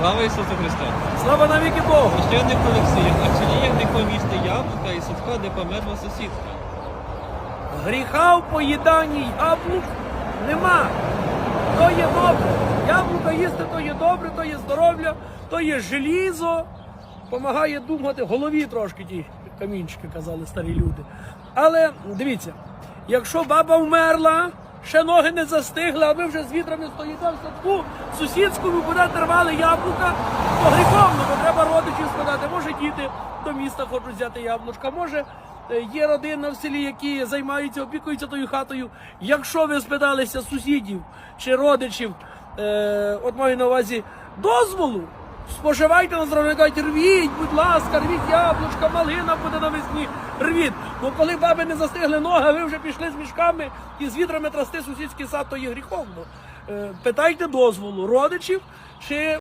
Слава Ісусу Христу! Слава навіки Богу! Священник Олексій, а чи не помісти яблука і садка, де померла сусідка? Гріха в поїданні яблук нема. То є добре. Яблука їсти то є добре, то є здоров'я, то є желізо. Помагає думати, голові трошки ті камінчики, казали старі люди. Але дивіться, якщо баба вмерла, ще ноги не застигли, а ви вже з вітрами стоїте в садку, сусідському будете рвали яблука, то гріховно, бо треба родичів складати. Може діти до міста хочуть взяти яблучка, може е, є родина в селі, які займаються, опікуються тою хатою. Якщо ви спиталися сусідів чи родичів, е, от маю на увазі дозволу, споживайте на здоров'я, кажуть, рвіть, будь ласка, рвіть яблучка, малина буде навесні, рвіть. Бо коли баби не застигли ноги, ви вже пішли з мішками і з вітрами трасти сусідський сад, то є гріховно. Е, питайте дозволу родичів чи